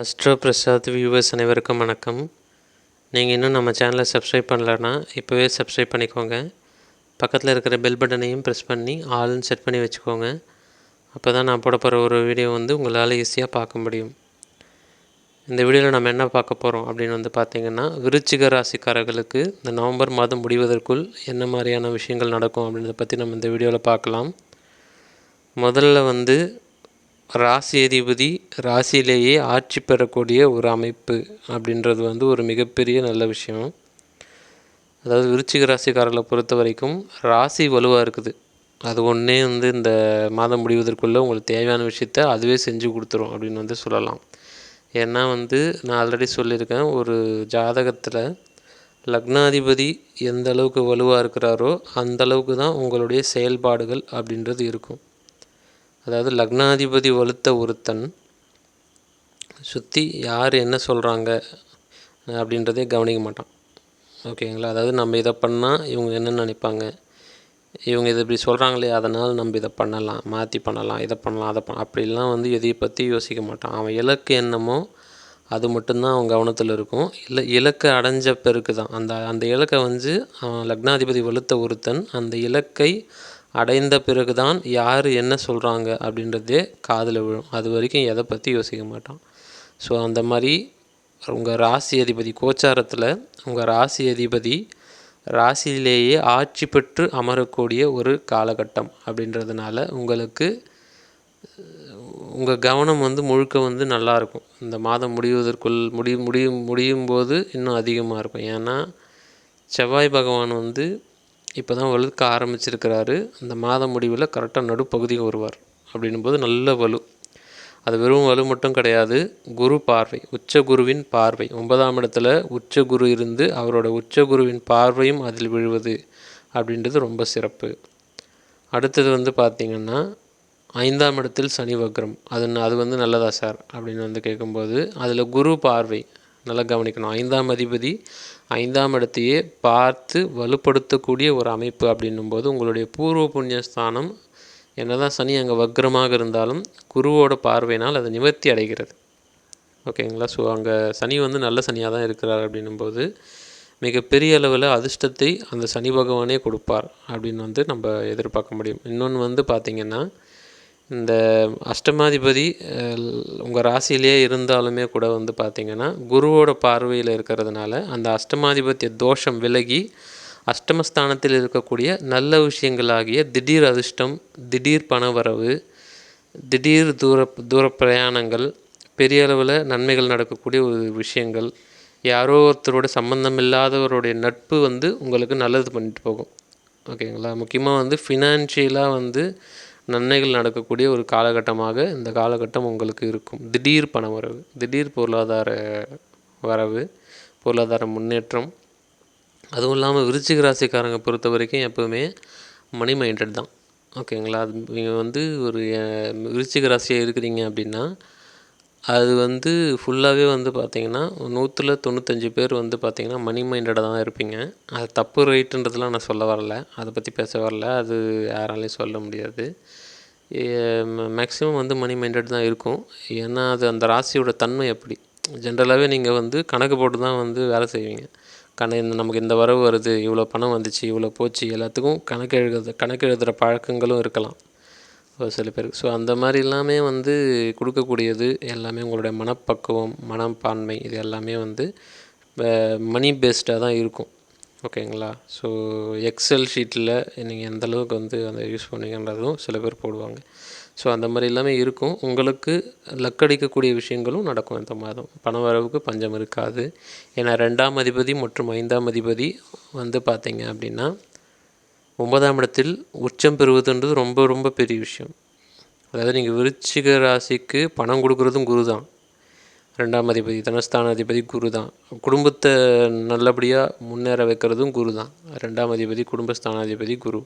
Astro Prasad viewers அனைவருக்கும் வணக்கம். நீங்கள் இன்னும் நம்ம சேனலை சப்ஸ்கிரைப் பண்ணலன்னா இப்போவே சப்ஸ்கிரைப் பண்ணிக்கோங்க. பக்கத்தில் இருக்கிற பெல் பட்டனையும் ப்ரெஸ் பண்ணி ஆல்னு செட் பண்ணி வச்சுக்கோங்க. அப்போ தான் நான் போட போகிற ஒரு வீடியோ வந்து உங்களால் ஈஸியாக பார்க்க முடியும். இந்த வீடியோவில் நம்ம என்ன பார்க்க போகிறோம் அப்படின்னு வந்து பார்த்திங்கன்னா விருச்சிக ராசிக்காரர்களுக்கு இந்த நவம்பர் மாதம் முடிவதற்குள் என்ன மாதிரியான விஷயங்கள் நடக்கும் அப்படின்றத பற்றி நம்ம இந்த வீடியோவில் பார்க்கலாம். முதல்ல வந்து ராசி அதிபதி ராசியிலேயே ஆட்சி பெறக்கூடிய ஒரு அமைப்பு அப்படின்றது வந்து ஒரு மிகப்பெரிய நல்ல விஷயம். அதாவது விருச்சிக ராசிக்காரர்களை பொறுத்த வரைக்கும் ராசி வலுவாக இருக்குது. அது ஒன்றே வந்து இந்த மாதம் முடிவதற்குள்ளே உங்களுக்கு தேவையான விஷயத்த அதுவே செஞ்சு கொடுத்துரும் அப்படின்னு வந்து சொல்லலாம். ஏன்னா வந்து நான் ஆல்ரெடி சொல்லியிருக்கேன் ஒரு ஜாதகத்தில் லக்னாதிபதி எந்த அளவுக்கு வலுவாக இருக்கிறாரோ அந்த அளவுக்கு தான் உங்களுடைய செயல்பாடுகள் அப்படின்றது இருக்கும். அதாவது லக்னாதிபதி வலுத்த ஒருத்தன் சுற்றி யார் என்ன சொல்கிறாங்க அப்படின்றதே கவனிக்க மாட்டான். ஓகேங்களா? அதாவது நம்ம இதை பண்ணால் இவங்க என்ன நினைப்பாங்க. இவங்க இதை இப்படி சொல்கிறாங்களே அதனால் நம்ம இதை பண்ணலாம் மாற்றி பண்ணலாம் இதை பண்ணலாம் அதை பண்ண அப்படிலாம் வந்து எதையை பற்றி யோசிக்க மாட்டான். அவன் இலக்கு என்னமோ அது மட்டும்தான் அவன் கவனத்தில் இருக்கும். இல்லை இலக்கை அடைஞ்ச பிறகு தான் அந்த அந்த இலக்கை வந்து அவன் லக்னாதிபதி வலுத்த ஒருத்தன் அந்த இலக்கை அடைந்த பிறகு தான் யார் என்ன சொல்கிறாங்க அப்படின்றதே காதில் விழும். அது வரைக்கும் எதை பற்றி யோசிக்க மாட்டான். ஸோ அந்த மாதிரி உங்கள் ராசி அதிபதி கோச்சாரத்தில் உங்கள் ராசி அதிபதி ராசியிலேயே ஆட்சி பெற்று அமரக்கூடிய ஒரு காலகட்டம் அப்படின்றதுனால உங்களுக்கு உங்கள் கவனம் வந்து முழுக்க வந்து நல்லாயிருக்கும் இந்த மாதம் முடிவதற்குள் முடி முடியும் முடியும் போது இன்னும் அதிகமாக இருக்கும். ஏன்னா செவ்வாய் பகவான் வந்து இப்போ தான் வலுக்க ஆரம்பிச்சிருக்கிறாரு. அந்த மாத முடிவில் கரெக்டாக நடுப்பகுதிக்கு வருவார். அப்படின்னும் போது நல்ல வலு. அது வெறும் வலு மட்டும் கிடையாது. குரு பார்வை உச்ச குருவின் பார்வை. ஒன்பதாம் இடத்துல உச்ச குரு இருந்து அவரோட உச்ச குருவின் பார்வையும் அதில் விழுவது அப்படின்றது ரொம்ப சிறப்பு. அடுத்தது வந்து பார்த்திங்கன்னா ஐந்தாம் இடத்தில் சனி வக்ரம். அது அது வந்து நல்லதா சார்? அப்படின்னு வந்து கேட்கும்போது அதில் குரு பார்வை நல்லா கவனிக்கணும். ஐந்தாம் அதிபதி ஐந்தாம் இடத்தையே பார்த்து வலுப்படுத்தக்கூடிய ஒரு அமைப்பு அப்படின்னும்போது உங்களுடைய பூர்வ புண்ணியஸ்தானம் என்னதான் சனி அங்கே வக்ரமாக இருந்தாலும் குருவோட பார்வையினால் அது நிவர்த்தி அடைகிறது. ஓகேங்களா? ஸோ அங்கே சனி வந்து நல்ல சனியாக தான் இருக்கிறார் அப்படின்னும்போது மிகப்பெரிய அளவில் அதிர்ஷ்டத்தை அந்த சனி பகவானே கொடுப்பார் அப்படின்னு வந்து நம்ம எதிர்பார்க்க முடியும். இன்னொன்று வந்து பார்த்திங்கன்னா இந்த அஷ்டமாதிபதி உங்கள் ராசியிலே இருந்தாலுமே கூட வந்து பார்த்திங்கன்னா குருவோட பார்வையில் இருக்கிறதுனால அந்த அஷ்டமாதிபத்திய தோஷம் விலகி அஷ்டமஸ்தானத்தில் இருக்கக்கூடிய நல்ல விஷயங்களாகிய திடீர் அதிர்ஷ்டம் திடீர் பணவரவு திடீர் தூர தூர பிரயாணங்கள் பெரிய அளவில் நன்மைகள் நடக்கக்கூடிய ஒரு விஷயங்கள் யாரோ ஒருத்தரோட சம்மந்தம் இல்லாதவருடைய நட்பு வந்து உங்களுக்கு நல்லது பண்ணிட்டு போகும். ஓகேங்களா? முக்கியமாக வந்து ஃபினான்ஷியலாக வந்து நன்மைகள் நடக்கக்கூடிய ஒரு காலகட்டமாக இந்த காலகட்டம் உங்களுக்கு இருக்கும். திடீர் பண வரவு திடீர் பொருளாதார வரவு பொருளாதார முன்னேற்றம் அதுவும் இல்லாமல் விருச்சிக ராசிக்காரங்க பொறுத்த வரைக்கும் எப்போவுமே மணி மைண்டட் தான். ஓகேங்களா அது நீங்கள் வந்து ஒரு விருச்சிக ராசியாக இருக்கிறீங்க அப்படின்னா அது வந்து ஃபுல்லாகவே வந்து பார்த்திங்கன்னா நூற்றில் தொண்ணூத்தஞ்சு பேர் வந்து பார்த்திங்கன்னா மணி மைண்டடாக தான் இருப்பீங்க. அது தப்பு ரைட்டுன்றதுலாம் நான் சொல்ல வரல. அதை பற்றி பேச வரல. அது யாராலையும் சொல்ல முடியாது. மேக்ஸிமம் வந்து மணி மைண்டட் தான் இருக்கும். ஏன்னா அது அந்த ராசியோட தன்மை அப்படி ஜென்ரலாகவே நீங்கள் வந்து கணக்கு போட்டு தான் வந்து வேலை செய்வீங்க. கண இந்த நமக்கு இந்த வரவு வருது இவ்வளோ பணம் வந்துச்சு இவ்வளோ போச்சு எல்லாத்துக்கும் கணக்கு எழுதுறது கணக்கு எழுதுகிற பழக்கங்களும் இருக்கலாம். ஒரு சில பேருக்கு. ஸோ அந்த மாதிரி எல்லாமே வந்து கொடுக்கக்கூடியது எல்லாமே உங்களுடைய மனப்பக்குவம் மனப்பான்மை இது எல்லாமே வந்து மணி பேஸ்டாக தான் இருக்கும். ஓகேங்களா? ஸோ எக்ஸல் ஷீட்டில் நீங்கள் எந்த அளவுக்கு வந்து அந்த யூஸ் பண்ணுவீங்கன்றதும் சில பேர் போடுவாங்க. ஸோ அந்த மாதிரி எல்லாமே இருக்கும். உங்களுக்கு லக்கடிக்கக்கூடிய விஷயங்களும் நடக்கும் இந்த மாதம். பண வரவுக்கு பஞ்சம் இருக்காது. ஏன்னா ரெண்டாம் அதிபதி மற்றும் ஐந்தாம் அதிபதி வந்து பார்த்தீங்க அப்படின்னா ஒன்பதாம் இடத்தில் உச்சம் பெறுவதுன்றது ரொம்ப ரொம்ப பெரிய விஷயம். அதாவது நீங்கள் விருச்சிக ராசிக்கு பணம் கொடுக்குறதும் குரு தான் ரெண்டாம் அதிபதி தனஸ்தான அதிபதி குரு தான். குடும்பத்தை நல்லபடியாக முன்னேற வைக்கிறதும் குரு தான். ரெண்டாம் அதிபதி குடும்பஸ்தானாதிபதி குரு.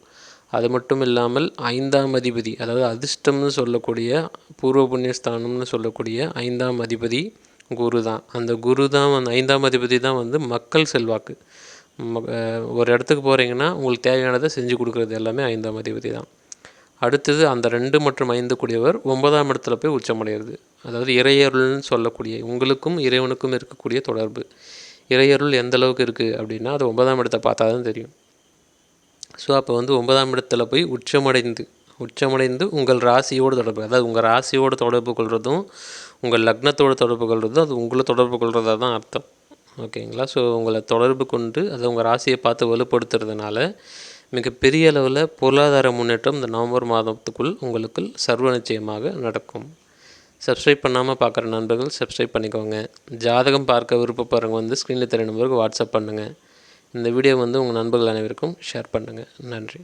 அது மட்டும் இல்லாமல் ஐந்தாம் அதிபதி அதாவது அதிர்ஷ்டம்னு சொல்லக்கூடிய பூர்வ புண்ணியஸ்தானம்னு சொல்லக்கூடிய ஐந்தாம் அதிபதி குரு தான். அந்த குரு தான் வந்து ஐந்தாம் அதிபதி தான் வந்து மக்கள் செல்வாக்கு. ஒரு இடத்துக்கு போகிறீங்கன்னா உங்களுக்கு தேவையானதை செஞ்சு கொடுக்குறது எல்லாமே ஐந்தாம் அதிபதி தான். அடுத்தது அந்த ரெண்டு மற்றும் ஐந்து கூடியவர் ஒன்பதாம் இடத்துல போய் உச்சமடைகிறது. அதாவது இறையருள்னு சொல்லக்கூடிய உங்களுக்கும் இறைவனுக்கும் இருக்கக்கூடிய தொடர்பு. இறையருள் எந்த அளவுக்கு இருக்குது அப்படின்னா அது ஒன்பதாம் இடத்தை பார்த்தா தான் தெரியும். ஸோ அப்போ வந்து ஒன்பதாம் இடத்துல போய் உச்சமடைந்து உச்சமடைந்து உங்கள் ராசியோடு தொடர்பு அதாவது உங்கள் ராசியோடு தொடர்பு கொள்வதும் உங்கள் லக்னத்தோடு தொடர்பு கொள்வதும் அது உங்களை தொடர்பு கொள்கிறதா தான் அர்த்தம். ஓகேங்களா ஸோ உங்களை தொடர்பு கொண்டு அதை உங்கள் ராசியை பார்த்து வலுப்படுத்துறதுனால மிகப்பெரிய அளவில் பொருளாதார முன்னேற்றம் இந்த நவம்பர் மாதத்துக்குள் உங்களுக்கு சர்வ நிச்சயமாக நடக்கும். சப்ஸ்கிரைப் பண்ணாமல் பார்க்குற நண்பர்கள் சப்ஸ்கிரைப் பண்ணிக்கோங்க. ஜாதகம் பார்க்க விருப்பப்படுறவங்க வந்து ஸ்க்ரீனில் தெரிய நம்பருக்கு வாட்ஸ்அப் பண்ணுங்கள் இந்த வீடியோ வந்து உங்கள் நண்பர்கள் அனைவருக்கும் ஷேர் பண்ணுங்கள் நன்றி.